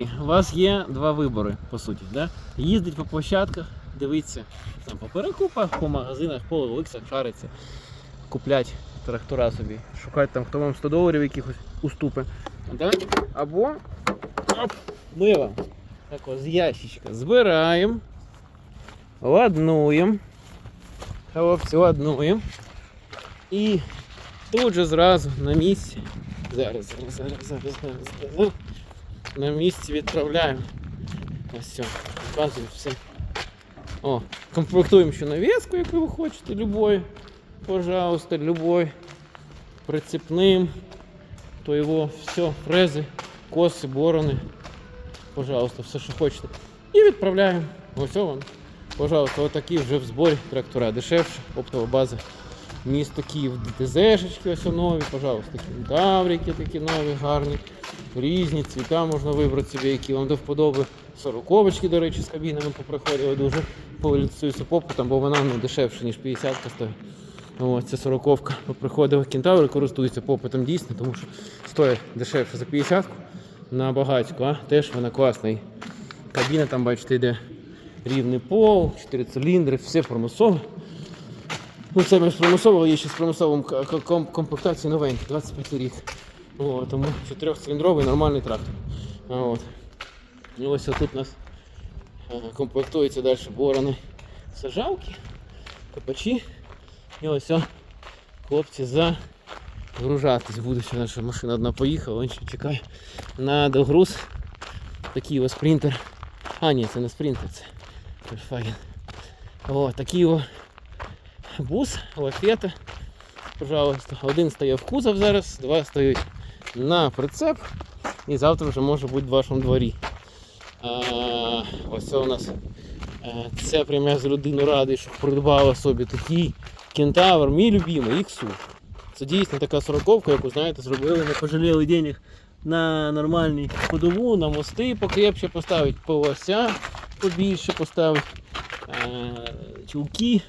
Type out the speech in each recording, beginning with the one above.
У вас є два вибори, по суті. Да? Їздить по площадках, дивитися там, по перекупах, по магазинах, по оликсах, шариться, куплять трактора собі, шукати там, хто вам 100 доларів якихось уступи. Да? Або оп, ми вам так ось з ящичка збираємо, ладнуємо, хлопці, ладнуємо. І тут же зразу на місці. Зараз, зараз, зараз, зараз, зараз. На місці відправляємо. Ось все, все. О, комплектуємо ще навіску, яку ви хочете, любой. Пожалуйста, любой. Прицепним. То його все, фрези, коси, борони. Пожалуйста, все, що хочете. І відправляємо. Ось вам. Пожалуйста, отакі вже в зборі трактора. Дешевше, оптова база. Місто Київ, ДТЗ-шечки ось нові, пожалуйста, кентаврики такі нові, гарні, різні цвіта можна вибрати собі, які вам до вподоби. Сороковочки, до речі, з кабінами поприходили дуже поліцююся попитом, бо вона ну, дешевше, ніж 50 стоїть. Ось ця сороковка поприходила кентаври, користуються попитом дійсно, тому що стоїть дешевше за 50 на багатьку, а теж вона класна. І кабіна там, бачите, йде рівний пол, 4 циліндри, все промислове. Ну, це без примусового є ще з примусовим комплектації новенький, 25 рік. О, тому чотирьохциліндровий нормальний трактор. От. І ось тут у нас е, комплектуються далі борони сажалки, копачі. І ось о, хлопці загружатись будуть. Ще наша машина одна поїхала, він ще чекає на догруз. Такий ось спринтер. А, ні, це не спринтер, це Volkswagen. О, такий о бус, лафета. Пожалуйста. Один стає в кузов зараз, два стоять на прицеп. І завтра вже може бути в вашому дворі. А, ось це у нас е, це прям я з людину радий, що придбала собі такий кентавр, мій любимий, іксу. Це дійсно така сороковка, яку, знаєте, зробили, не пожаліли денег на нормальні ходову, на мости покрепче поставити, по ося побільше поставити, е, чулки.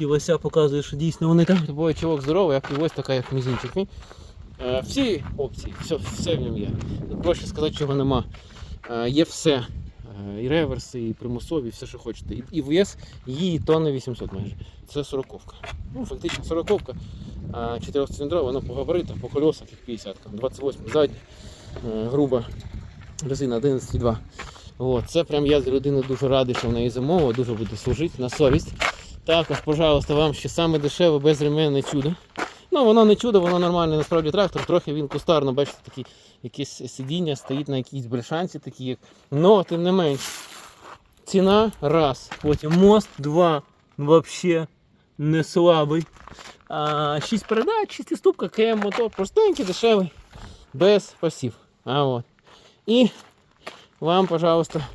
І Вася показує, що дійсно вони там тобою чолок здоровий, як і ось така, як мізинчик. Е, Всі опції, все, все в ньому є. Проще сказати, чого нема. Е, Є все. Е, І реверси, і примусові, і все, що хочете. І- І вес її тонни 800 майже. Це сороковка. Ну, фактично сороковка. А чотирьохциліндрова, вона по габаритах, по колесах як 50 28 задні, е, груба резина 11,2. От, це прям я з людини дуже радий, що в неї замовила, дуже буде служити на совість. Також, пожалуйста, вам ще саме дешеве безременне чудо. Ну, воно не чудо, воно нормальний насправді трактор, трохи він кустарно, бачите, такі якісь сидіння стоїть на якійсь брешанці, такі як. Но, тим не менш, ціна раз, потім мост два, взагалі не слабий. А, 6 передач, 6 ступка, КМ мотор, простенький, дешевий, без пасів. А от. І вам, пожалуйста,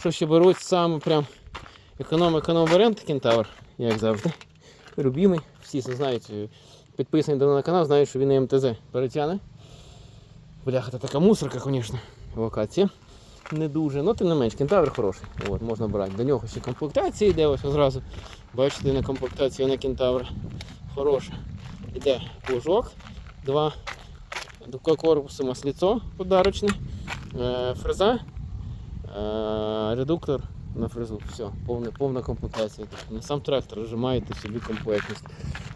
що ще беруть саме прям економ-економ варіант кентавр, як завжди. Любимий, всі це знають. Підписані на канал, знають, що він і МТЗ перетягне. Бляха, це така мусорка, звісно, локація. Не дуже, але тим не менш, кентавр хороший. От, можна брати. До нього ще комплектація йде ось одразу. Бачите, на комплектацію на кентавр хороша. Іде плужок, два до корпусу масліцо подарочне, е, фреза, е, редуктор на фрезу. Все, повна, повна комплектація. Тобто На сам трактор вжимаєте собі комплектність.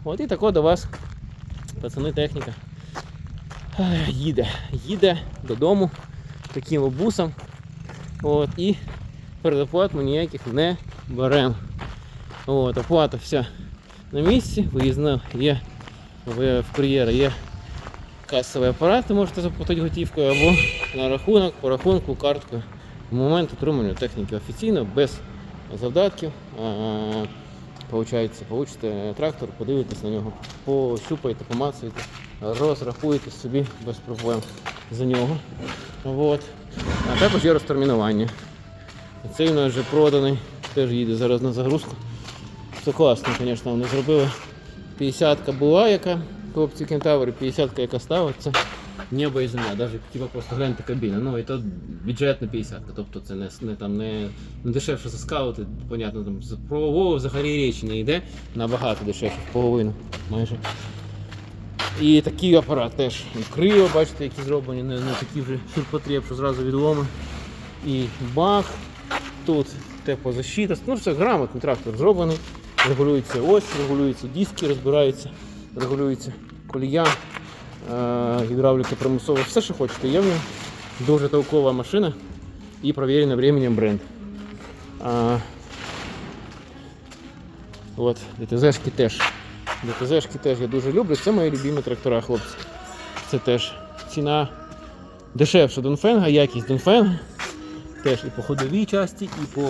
От і тако до вас, пацани, техніка. Їде. Їде додому таким бусом. От, і передоплат ми ніяких не беремо. От, оплата вся на місці, виїзна є в, в кур'єра є касовий апарат, ви можете заплатити готівкою або на рахунок, по рахунку, карткою. В момент отримання техніки офіційно, без завдатків. Получається, получите трактор, подивитесь на нього, пощупаєте, помацаєте, розрахуєте собі без проблем за нього. От. А також є розтермінування. Цей у нас вже проданий, теж їде зараз на загрузку. Все класно, звісно, вони зробили. 50-ка була, яка хлопці кентаври, 50-ка, яка ставиться. Небо і земля, навіть типа просто гляньте кабіна. Ну і то бюджетна 50-ка, тобто це не, не, там, не, не дешевше за скаути, понятно, там з про Вову взагалі речі не йде, набагато дешевше, в половину майже. І такий апарат теж. Крила, бачите, які зроблені, не, не такі вже ширпотреб, що зразу відломи. І бах. Тут теплозащита. Ну все грамотний трактор зроблений. Регулюється ось, регулюються диски, розбираються, регулюється колія, гідравліка примусова, все, що хочете. Є в ньому. Дуже толкова машина і провірена временем бренд. А, от, ДТЗшки теж. ДТЗшки теж я дуже люблю. Це мої любимі трактора, хлопці. Це теж ціна дешевша Донфенга, якість Донфенга. Теж і по ходовій часті, і по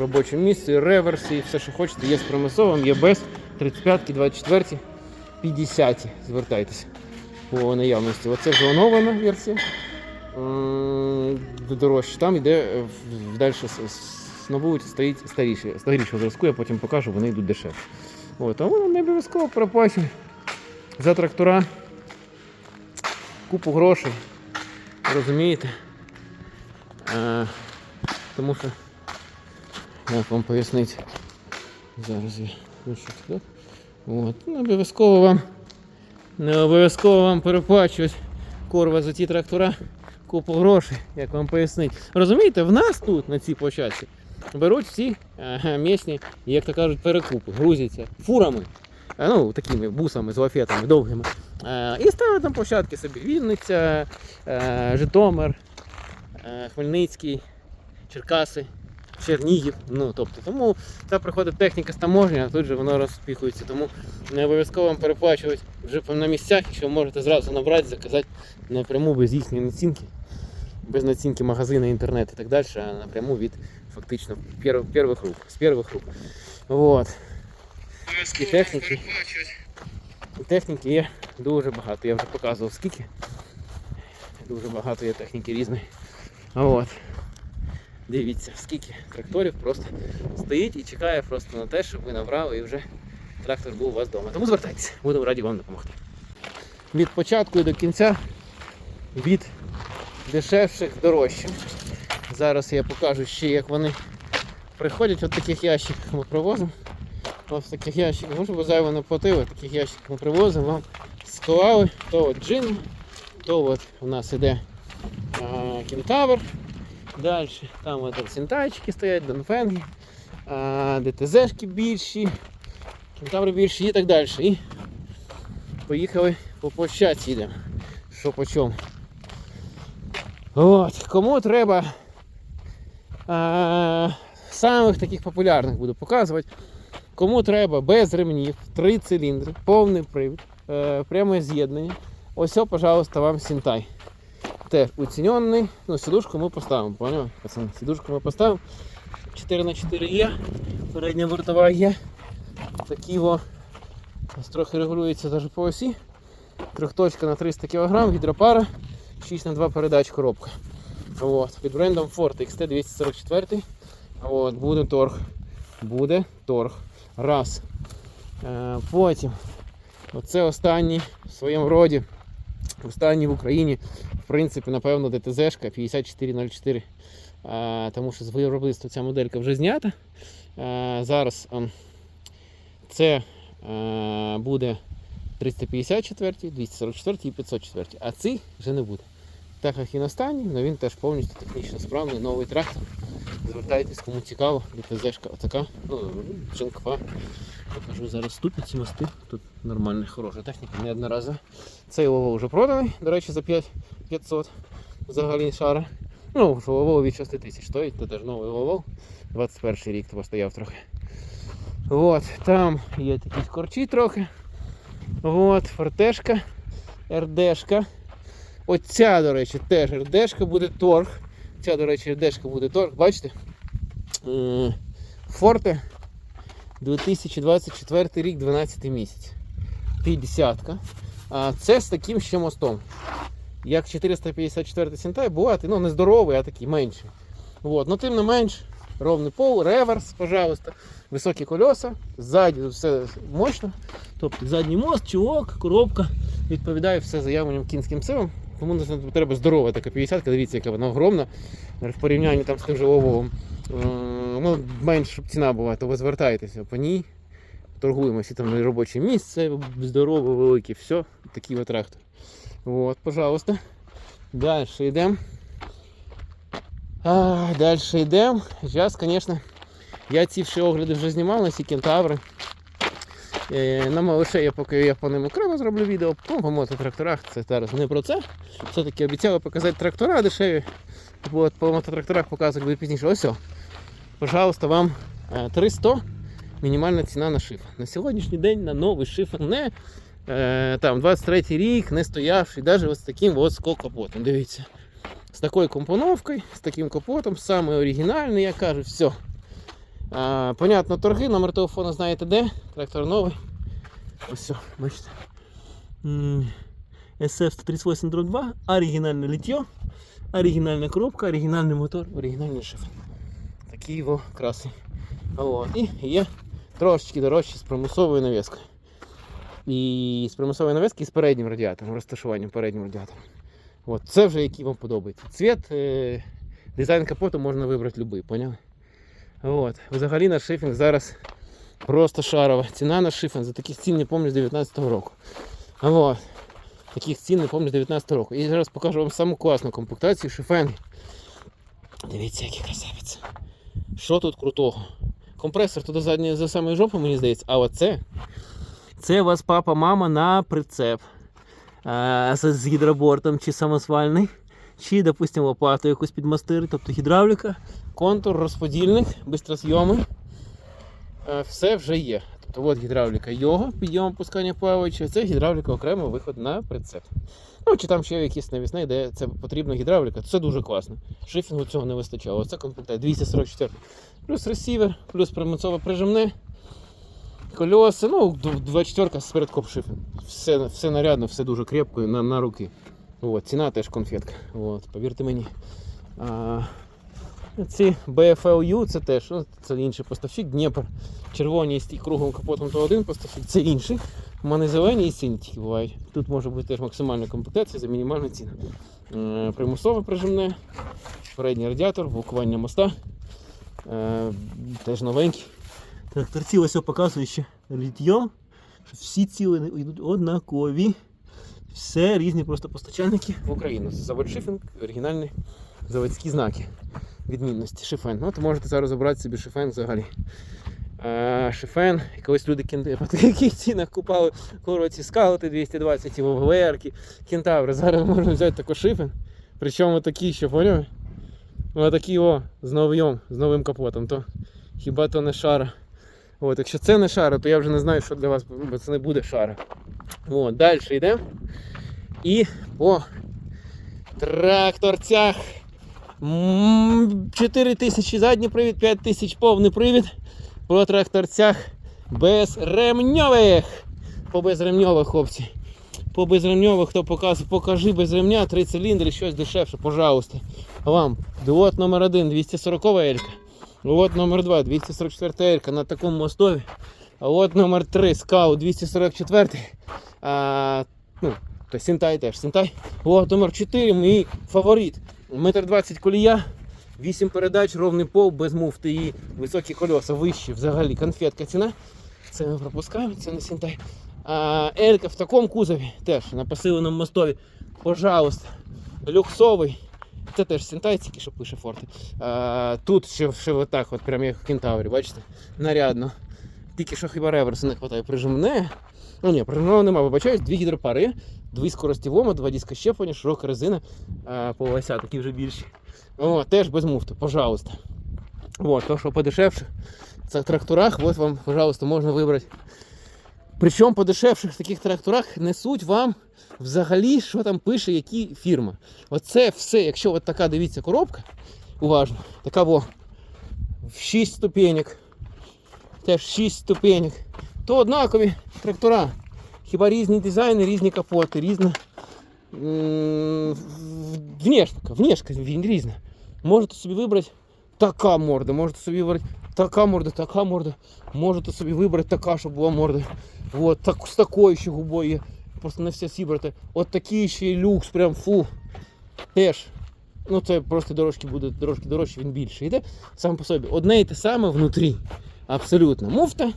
робочому місці, реверсі, і все, що хочете. Є з примусовим, є без 35, 24, 50. Звертайтеся по наявності. Оце вже оновлена версія. Дорожче. Там йде далі новують стоїть старіші, старішого зразку, я потім покажу, вони йдуть дешевше. От, а воно не обов'язково проплачує за трактора купу грошей. Розумієте? А, тому що, як вам пояснити, зараз я пишу туди. От, не обов'язково вам, не обов'язково вам переплачувати корва за ті трактора купу грошей, як вам пояснити. Розумієте, в нас тут, на цій площадці, беруть всі е, місні, як то кажуть, перекупи, грузяться фурами, е, ну, такими бусами з лафетами довгими. Е, і ставлять там площадки собі. Вінниця, Житомир, Хмельницький, Черкаси. Чернігів, ну тобто, тому та приходить техніка з таможні, а тут же воно розпіхується. Тому не обов'язково вам переплачувати вже на місцях, якщо ви можете зразу набрати, заказати напряму без їхньої націнки, без націнки магазини, інтернет і так далі, а напряму від фактично пер- перших рук, з перших рук. Вот. І техніки, і техніки є дуже багато. Я вже показував скільки. Дуже багато є техніки різної. От. Дивіться, скільки тракторів просто стоїть і чекає просто на те, щоб ви набрали і вже трактор був у вас вдома. Тому звертайтеся, будемо раді вам допомогти. Від початку і до кінця від дешевших дорожчих. Зараз я покажу ще, як вони приходять. От таких ящиках ми привозимо. Ось таких ящиках, ну, щоб зайво не платили, таких ящиках ми привозимо, вам склали, то от джин, то от у нас іде кентавр. Далі там от синтайчики стоять, донфенги, ДТЗшки більші, кентаври більші і так далі. І поїхали по площадці йдемо. Що по чому. От, кому треба а, самих таких популярних буду показувати. Кому треба без ремнів, три циліндри, повний привід, е, пряме з'єднання. Ось, пожалуйста, вам Сінтай. Теж уцінений. Ну, сідушку ми поставимо? Пацани, сідушку ми поставимо. 4 на 4 є, передня бортова є. Такі о. Ось трохи регулюється навіть по осі. Трьохточка на 300 кг, гідропара, 6 на 2 передач коробка. От. Під брендом Ford XT244. От, буде торг. Буде торг. Раз. Е, потім. Оце останній в своєму роді. Останній в Україні. Принципі, напевно, ДТЗшка 5404. А, тому що з виробництва ця моделька вже знята. А, зараз а, це а, буде 354, 244 і 504. А цей вже не буде. Так як і на останній, але він теж повністю технічно справний, новий трактор. Звертайтесь, кому цікаво, ДТЗшка отака, ну, джинкова. Покажу зараз ступиці, мости. Тут нормальна, хороша техніка, неодноразова. Цей Лово вже проданий, до речі, за 5 500 взагалі шара. Ну, що Лово від 6 тисяч стоїть, це теж новий Лово. 21 рік то постояв трохи. От, там є такі корчі трохи. От, фортешка, РДшка. Оця, до речі, теж РДшка буде торг. Ця, до речі, РДшка буде торг, бачите? Е, Форте 2024 рік, 12 місяць. 50. А це з таким ще мостом. Як 454 Сінтай бувати, ну не здоровий, а такий менший. Вот. Ну тим не менш, ровний пол, реверс, пожалуйста, високі колеса, ззаді все мощно. Тобто задній мост, чулок, коробка, відповідає все заявленням кінським силам. Тому не треба здорова така 50 дивіться, яка вона огромна. В порівнянні там з тим же Лововим. Е, Ну, менш ціна була, то ви звертаєтеся по ній. торгуємо, всі там робоче місце, здорове, велике, все, такий от трактор. Вот, пожалуйста. Далі йдемо. Далі йдемо. Зараз, звісно, я ці всі огляди вже знімав на ці кентаври. Е, на малише я поки я по ним окремо зроблю відео, ну, по мототракторах це зараз не про це. Все-таки обіцяли показати трактора дешеві. От, по мототракторах показувати буде пізніше. Ось. Пожалуйста, вам е, 300 мінімальна ціна на шиф. На сьогоднішній день на новий шиф не е, там 23 рік, не стоявший, навіть ось таким от скокопотом. Дивіться. З такою компоновкою, з таким капотом, саме оригінальний, я кажу, все. А, понятно, торги, номер телефону знаєте де. Трактор новий. Ось все, бачите. SF-138-2, оригінальне літьо, оригінальна коробка, оригінальний мотор, оригінальний шифр. Такі його краси. От. І є трошечки дорожчі з примусовою навіскою. І з примусової навіски з переднім радіатором, розташуванням переднім радіатором. От. Це вже який вам подобається. Цвіт, е, дизайн капоту можна вибрати будь-який, поняли? От. Взагалі на шифінг зараз просто шарова. Ціна на шифінг за таких цін не пам'ятаю з 19-го року. От. Таких цін не пам'ятаю з 19 року. І зараз покажу вам саму класну комплектацію шифенги. Дивіться, який красавець. Що тут крутого? Компресор туди задньої за самої жопи, мені здається, а оце. Це у вас папа, мама на прицеп. А, з, гідробортом чи самосвальний, чи, допустимо, лопату якусь підмастити, тобто гідравліка, контур, розподільник, бистрозйоми. Е, Все вже є. Тобто от гідравліка його, підйом опускання плаваючи, це гідравліка окремо виход на прицеп. Ну, чи там ще якісь навісне, де це потрібна гідравліка, це дуже класно. Шифінгу цього не вистачало. Оце комплектація 244. Плюс ресівер, плюс примусове прижимне. Кольоса, ну, 24 з передкоп шифінг. Все, все нарядно, все дуже крепко на, на руки. От, ціна теж конфетка. От, повірте мені. А, ці BFLU це теж ну, це інший поставщик, Дніпр. Червоні з круглим капотом то один поставщик, це інший. У мене зелені і сині тільки бувають. Тут може бути теж максимальна комплектація за мінімальну ціну. Е, примусове прижимне, передній радіатор, блокування моста. Е, теж новенький. Тракторці ось показує ще літьо, всі ціли йдуть однакові. Все різні просто постачальники в Україну. Це завод Шифінг, оригінальні заводські знаки відмінності. Шифен. Ну, то можете зараз обрати собі шифен взагалі. Шифен, і колись люди по таких цінах купали короці скаути 220 і ВВРки, кентаври. Зараз можна взяти такий шифен. Причому такий, що поняли? Отакий о, з новим, з новим капотом. То хіба то не шара. От, якщо це не шара, то я вже не знаю, що для вас, бо це не буде шара. От, далі йдемо. І по тракторцях. М, 4 тисячі задній привід, 5 тисяч повний привід. По тракторцях безремньових. По безремньових, хлопці. По безремньових, хто показує, покажи без ремня, 3 циліндри, щось дешевше, пожалуйста. Вам. От номер 1, 240 елька. От номер 2, 244 елька на такому мостові. А от номер 3, скаут 244. А, ну, то Сінтай теж. Сінтай. От номер 4, мій фаворит. Метр 20 колія, 8 передач, ровний пол, без муфти і високі кольоса, вищі взагалі. Конфетка ціна. Це ми пропускаємо, це не Сінтай. А, Елька в такому кузові теж на посиленому мостові. Пожалуйста. Люксовий. Це теж Сінтай, тільки що пише форти. А, тут ще, ще отак, от прям як в кентаврі, бачите? Нарядно. Тільки що хіба реверсу не вистачає. Прижимне. Ну ні, прижимного нема, вибачаюсь, дві гідропари, дві скорості вома, два диска щеплення, широка резина, а, по ося такі вже більші. О, теж без муфти, пожалуйста. Вот, то, що подешевше. В тракторах, от вам, пожалуйста, можна вибрати. Причому по дешевших таких тракторах несуть вам взагалі, що там пише, які фірма. Оце все, якщо от така дивіться коробка, уважно, така во, в 6 ступенек, теж 6 ступенек, то однакові трактора. Хіба різні дизайни, різні капоти, різна внешка, внешка різна. Можете собі вибрати така морда, можете собі вибрати така морда, така морда. Можете собі вибрати така, щоб була морда. Вот, так, з такою ще губою є. Просто не все сібрати. От такий ще люкс, прям фу. Теж. Ну це просто дорожки буде трошки дорожче, він більше йде. Сам по собі. Одне і те саме внутрі. Абсолютно. Муфта.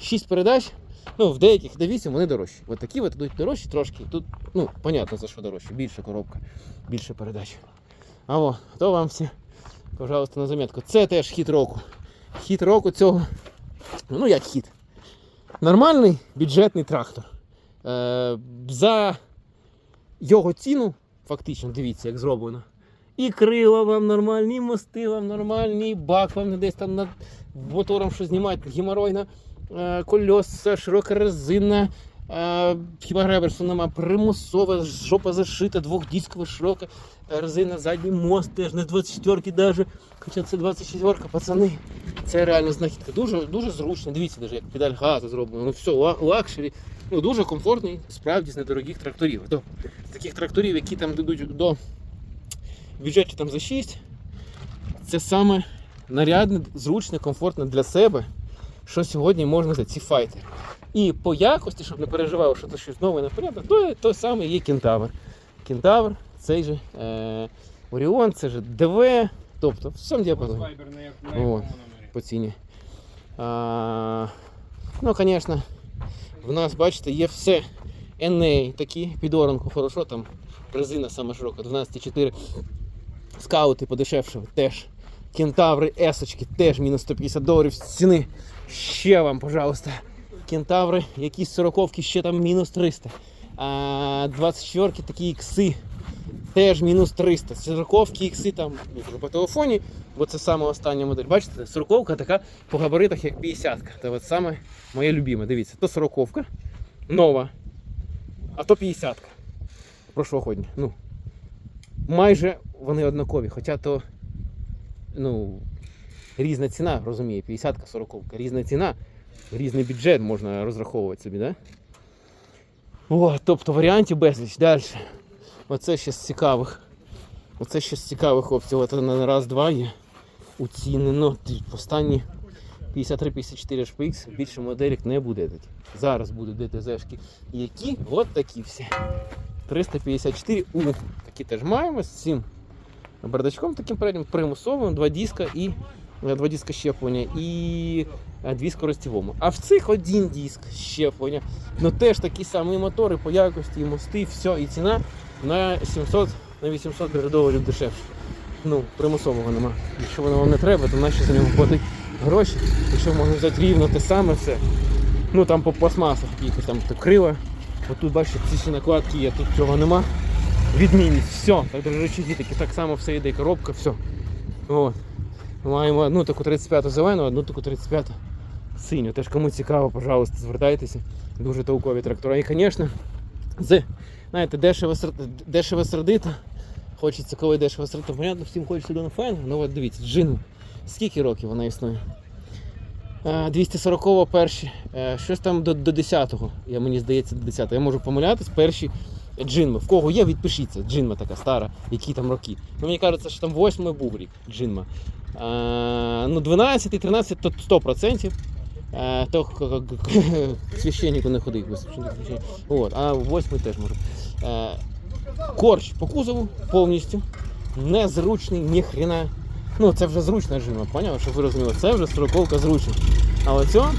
6 передач. Ну, в деяких де 8 вони дорожчі. От такі от йдуть дорожчі трошки. Тут, ну, понятно за що дорожче. Більша коробка, більше передач. А о, то вам всі, пожалуйста, на замітку. Це теж хід року. Хід року цього. Ну як хід? Нормальний бюджетний трактор. Е, за його ціну, фактично, дивіться, як зроблено. І крила вам нормальні, і мости вам нормальні, і бак вам не десь там над мотором що знімати, геморойна, е, кольоса, широка резина, е, хіба реверсу нема, примусова, жопа зашита, двохдіскова широка резина, задній мост теж не 24-ки даже. Хоча це 24-ка, пацани. Це реально знахідка. Дуже, дуже зручно. Дивіться, даже, як педаль газу зроблено. Ну все, лакшері. Ну, дуже комфортний, справді з недорогих тракторів. Тобто, з таких тракторів, які там йдуть до бюджеті там за 6, це саме нарядне, зручне, комфортне для себе, що сьогодні можна за ці файти. І по якості, щоб не переживав, що це щось нове непорядок, то той самий є кентавр. Кентавр, цей же е, Оріон, це же ДВ, тобто в цьому діапазоні От. по ціні. А, ну, звісно, в нас, бачите, є все. NA такі, під оранку хорошо, там резина саме широка, 12,4. Скаути подешевше теж. Кентаври есочки теж мінус 150 доларів ціни. Ще вам, пожалуйста. Кентаври, якісь сороковки ще там мінус 300. А 24 такі ікси теж мінус 300. Сороковки ікси там ну, по телефоні, бо це саме остання модель. Бачите, сороковка така по габаритах, як 50-ка. Це от саме моя любима. Дивіться, то сороковка нова, а то 50-ка. Прошлогодня. Ну, майже вони однакові, хоча то ну, різна ціна, розуміє, 50-ка, 40 різна ціна, різний бюджет можна розраховувати собі, да? О, тобто варіантів безліч. Далі. Оце ще з цікавих. Оце ще з цікавих хлопців. От на раз-два є уцінено. Останні 53-54 HPX більше моделек не буде. Зараз будуть ДТЗшки. Які? От такі всі. 354 У. Такі теж маємо з цим бардачком таким переднім примусовим, два диска і е, два диска щеплення і е, дві скоростівому. А в цих один диск щеплення. Ну теж такі самі мотори по якості, і мости, все, і ціна на 700 на 800 доларів дешевше. Ну, примусового нема. Якщо воно вам не треба, то нащо за нього платити гроші? Якщо можна взяти рівно те саме все. Ну там по пластмасах якихось там то крила. Отут бачите, ці всі накладки є, тут цього нема. Відмінність, все, так речі таки, так само все йде, коробка, все. От. Маємо одну таку 35-ту зелену, одну таку 35 синю. Теж кому цікаво, пожалуйста, звертайтеся. Дуже толкові трактора. І, звісно, з, знаєте, дешево, дешево сердито. Хочеться, коли дешево сердито, понятно, всім хочеться до файн. Ну от дивіться, джин. Скільки років вона існує? Е, 240 перші, е, щось там до, до 10-го, я, мені здається, до 10-го. Я можу помилятись, перші джинми. В кого є, відпишіться. Джинма така стара, які там роки. Ну, мені кажеться, що там 8 був рік джинма. Е, ну, 12 13 то 100%. Е, то к- священнику не ходив. От, а 8 теж може. Е, корч по кузову повністю. Незручний, ні хрена. Ну, це вже зручна джинма, поняв, щоб ви розуміли, це вже сороковка зручна. А оцьо,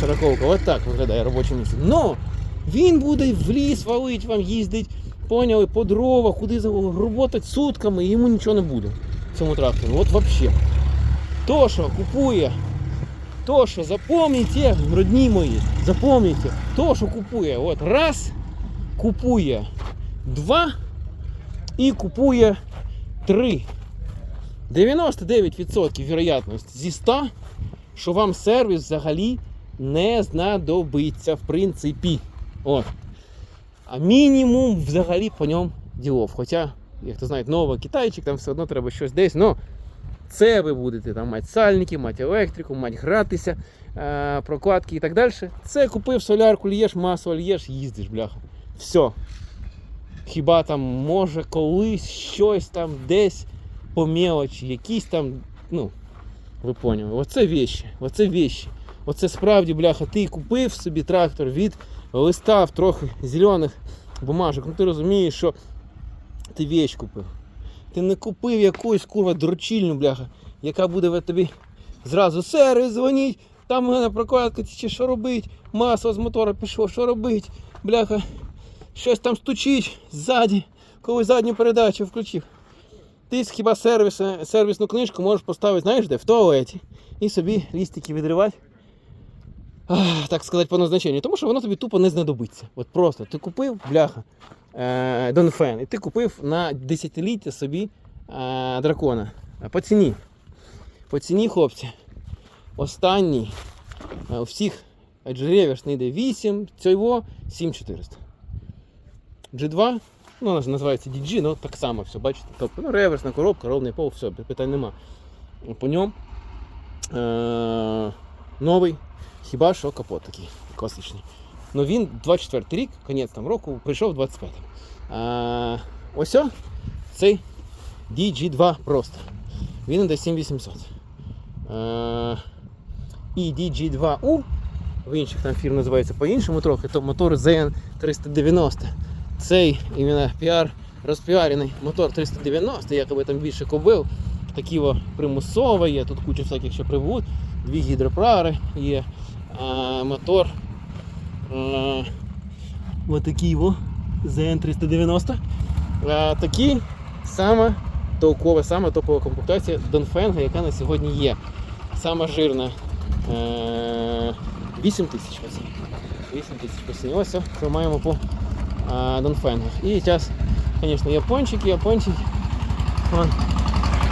сороковка, от так виглядає робоче місце. Но він буде в ліс валить, вам їздить, поняли, по дрова, куди роботать сутками, і йому нічого не буде. Цьому трактору. От взагалі. То, що купує, то, що запам'ятайте, родні мої, запам'ятайте, то, що купує, от раз, купує два і купує три. 99% вірогідність зі 100, що вам сервіс взагалі не знадобиться, в принципі. От. А мінімум взагалі по ньому ділов. Хоча, як то знають, новий китайчик, там все одно треба щось десь. Но це ви будете там мати сальники, мати електрику, мати гратися, е, прокладки і так далі. Це купив солярку, л'єш, масло л'єш, їздиш, бляха. Все. Хіба там може колись щось там десь по мелочі, якісь там, ну, ви поняли, оце вещі, оце вещі. Оце справді, бляха, ти купив собі трактор від листав трохи зелених бумажок. Ну ти розумієш, що ти вещь купив. Ти не купив якусь курва дрочільну, бляха, яка буде в тобі зразу сервіс дзвоніть, там мене прокладка чи що робить, масло з мотора пішло, що робить, бляха, щось там стучить ззаді, коли задню передачу включив. Ти хіба сервіс, сервісну книжку можеш поставити, знаєш де, в туалеті, і собі лістики відривати. Так сказати, по назначенню. Тому що воно тобі тупо не знадобиться. От просто ти купив, бляха, е, Донфен, і ти купив на десятиліття собі е, дракона. Е, По ціні. По ціні, хлопці. Останній у всіх реверсний йде 8, цього 7400. G2, ну вона ж називається DG, ну так само все, бачите. Тобто, ну, реверсна коробка, ровний пол, все, питань нема. По ньому е- новий, хіба що капот такий класичний. Ну він 24 рік, кінець там року, прийшов 25. А, ось о, цей DG2 просто. Він йде 7800. А, і DG2U, в інших там фірм називається по-іншому трохи, то мотор ZN390. Цей іменно піар, розпіарений мотор 390, якоби там більше кобил. Такі примусове є, тут куча всяких ще прибут, дві гідропрари є, а, мотор. А, Ось такий во ZN390. А, такі саме толкова, саме топова комплектація Донфенга, яка на сьогодні є. Сама жирна. Е, 8 тисяч по 8 тисяч по ціні. Ось все, що маємо по а, Донфенгах. І зараз, звісно, япончики, япончики. Вон,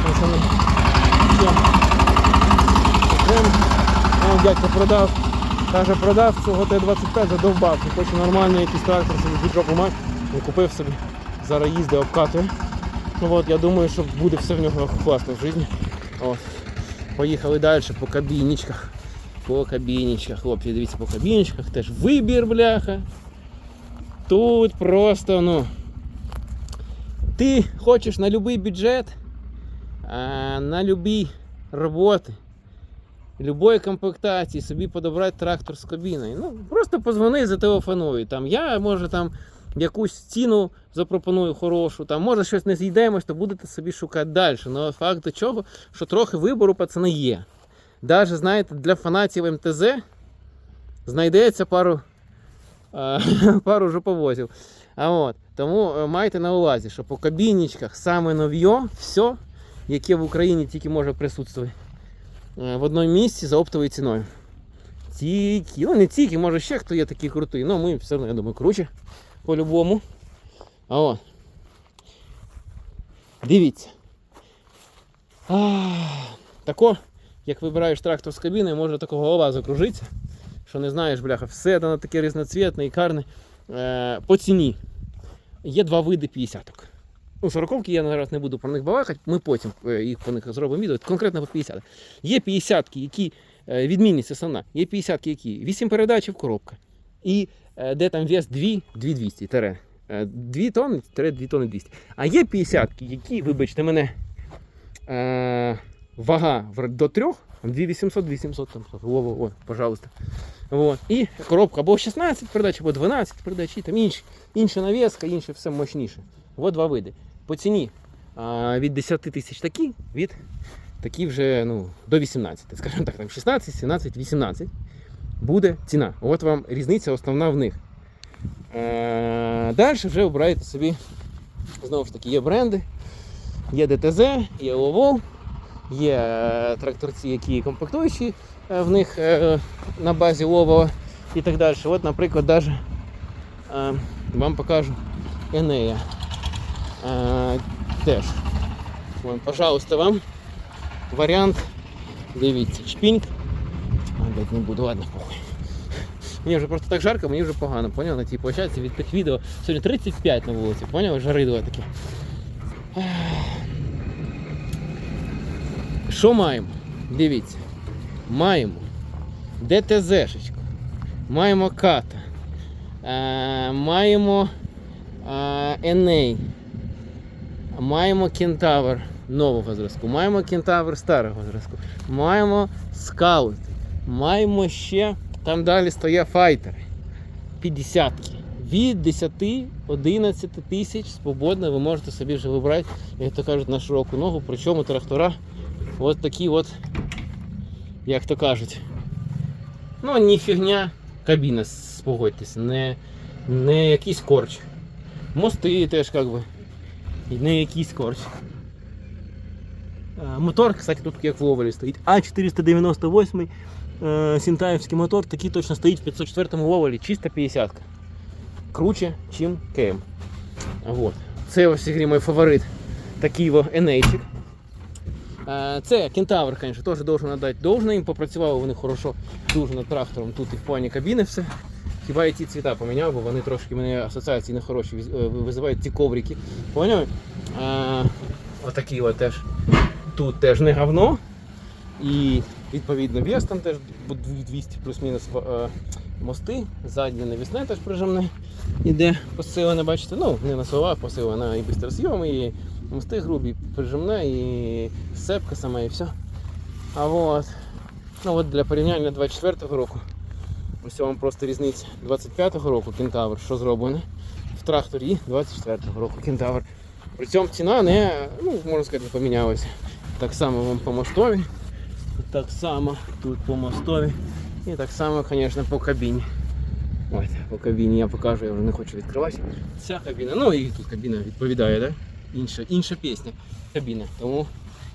пацани. Ще. Окремо. Вон дядько продав. Каже, продав цього Т-25 задовбав. Хоче нормальний якийсь трактор собі жопу мати. Він купив собі. Зараз їздить, обкатує. Ну от, я думаю, що буде все в нього класно в житті. От. Поїхали далі по кабінічках. По кабінічках. Хлопці, дивіться, по кабінічках теж вибір, бляха. Тут просто, ну. Ти хочеш на будь-який бюджет, на будь-які роботи, любої комплектації собі подобрати трактор з кабіною. Ну, просто позвони, зателефонуй. Там я може там якусь ціну запропоную хорошу, там може щось не зійдемось, то будете собі шукати далі. Ну, факт до чого, що трохи вибору пацани є. Даже, знаєте, для фанатів МТЗ знайдеться пару, пару жоповозів. А от, тому е, майте на увазі, що по кабінічках саме нов'є, все, яке в Україні тільки може присутствувати в одному місці за оптовою ціною. Тільки, ну не тільки, може ще хто є такий крутий, ну ми все одно, я думаю, круче по-любому. А от. Дивіться. А, тако, як вибираєш трактор з кабіною, може такого голова закружиться, що не знаєш, бляха, все воно таке різноцвітне і карне. Е, по ціні. Є два види 50-ок. Ну, 40 я зараз не буду про них балакати, ми потім е, їх по них зробимо відео. Конкретно по 50. Є 50-ки, які е, відмінність основна. Є 50-ки, які 8 передачів коробка. І е, де там вес 2, 2200 тере. 2 тонни, тере 2 тонни 200. А є 50-ки, які, вибачте мене, вага до 3, 2800, 2800, там, во, во, во, пожалуйста. Вот. І коробка або 16 передач, або 12 передач, там інші, інша навіска, інше все мощніше. От два види. По ціні від 10 тисяч такі, від такі вже ну, до 18. Скажімо так, там 16, 17, 18 буде ціна. От вам різниця основна в них. Е, Далі вже обираєте собі, знову ж таки, є бренди, є ДТЗ, є ОВОЛ, є е, тракторці, які комплектуючі е, в них на базі Ловова і так далі. От, наприклад, даже, вам покажу Енея. Теж. Вон, пожалуйста, вам варіант. Дивіться, шпіньк. А, блядь, не буду, ладно, похуй. Мені вже просто так жарко, мені вже погано, поняв? На цій площадці від тих відео. Сьогодні 35 на вулиці, поняв? Жаридо таке. Що маємо? Дивіться. Маємо ДТЗшечку, маємо ката, е, маємо Еней, маємо кентавр нового зразку, маємо кентавр старого зразку, маємо скаути, маємо ще, там далі стоять файтери. 50 від 10-11 тисяч свободно ви можете собі вже вибрати, як то кажуть, на широку ногу. Причому трактора от такі от, як то кажуть, Ну, не фігня, кабіна, спогодьтесь, не, не якийсь корч. Мости теж як би. І Не якийсь корч. Е, Мотор, кстати, тут як в Ловелі стоїть. А498 е, Сінтаївський мотор, такий точно стоїть в 504 Ловелі, чисто 50 -ка. Круче, чим КМ. Вот. Це ось мій фаворит. Такий Енейчик. Е, Це кентавр, звісно, теж должен надати должне. Їм попрацювали вони хорошо дуже над трактором. Тут і в плані кабіни все. Хіба я ті цвіта поміняв, бо вони трошки мене асоціації нехороші віз- е, визивають ці коврики. Поняли? Е, Отакі от теж. Тут теж не говно. І відповідно вес там теж 200 плюс-мінус е, мости. Заднє навісне теж прижимне. Іде посилене, бачите, ну не на словах посилене, і бистросйом, і мости грубі, прижимне, і сцепка сама, і все. А от, ну от для порівняння 24-го року. Ось вам просто різниця 25-го року кентавр, що зроблено в тракторі 24-го року кентавр. При цьому ціна не, ну, можна сказати, не помінялася. Так само вам по мостові, так само тут по мостові і так само, звісно, по кабіні. Ось, по кабіні я покажу, я вже не хочу відкривати. Ця кабіна, ну і тут кабіна відповідає, да? інша, інша пісня кабіна. Тому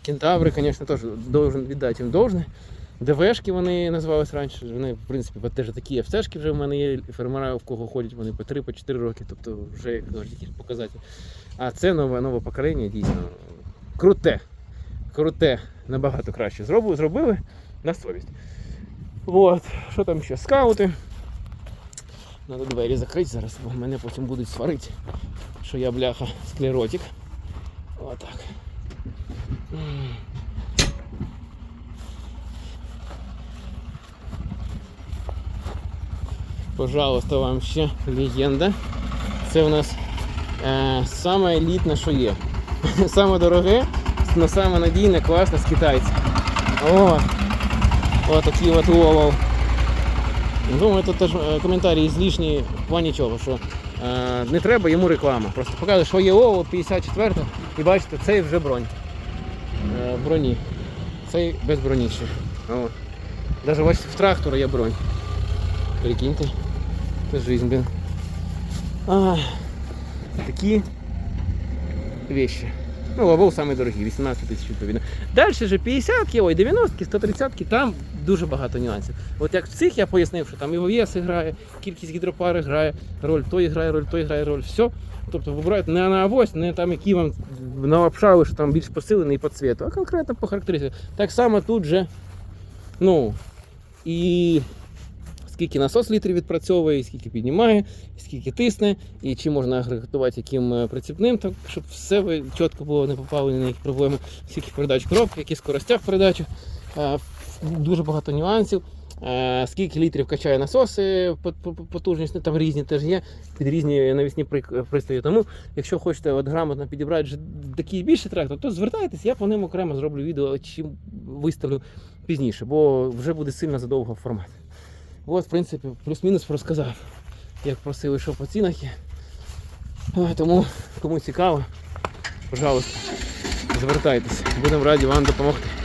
кентаври, звісно, теж должен віддати їм должне. ДВшки вони називались раніше, вони, в принципі, теж такі ФЦшки вже в мене є, фермера, в кого ходять вони по 3 по 4 роки, тобто вже як такі показателі. А це нове, нове покоління дійсно круте. Круте, набагато краще зробили, зробили на совість. От, що там ще? Скаути. Надо двері закрити зараз, бо мене потім будуть сварити, що я бляха склеротик. Отак. М. Пожалуйста, вам ще легенда. Це у нас е, саме елітне, що є. Саме дороге, але саме надійне, класне з китайців. О, о такий от ловов. Думаю, тут теж е, коментарі злішні в плані чого, що е, не треба йому реклама. Просто показує, що є ОВО 54 і бачите, цей вже бронь. Е, броні. Цей без броні ще. Бачите, в трактора є бронь. Прикиньте. Це жизнь, блин. А, такі вещи. Ну, лавол самий дорогий, 18 тисяч відповідно. Далі же 50 є, ой, 90 130-ки, там дуже багато нюансів. От як в цих я пояснив, що там і ВВС грає, кількість гідропари грає, роль той грає, роль той грає, роль все. Тобто вибирають не на авось, не там, які вам налапшали, що там більш посилений по цвету, а конкретно по характеристиках. Так само тут же, ну, і скільки насос літрів відпрацьовує, скільки піднімає, скільки тисне, і чи можна агрегатувати яким е, прицепним, так, щоб все чітко було, не попали на їх проблеми, скільки передач коробки, які скоростях передачі. Е, Дуже багато нюансів. Е, Скільки літрів качає насоси, по- по- по- потужність, ну, там різні теж є, під різні навісні при- пристрої. Тому, якщо хочете от грамотно підібрати такий більший трактор, то звертайтесь, я по ним окремо зроблю відео, чи виставлю пізніше, бо вже буде сильно задовго формат. От, в принципі, плюс-мінус розказав, як просили, що по цінах. Тому, кому цікаво, пожалуйста, звертайтеся. Будемо раді вам допомогти.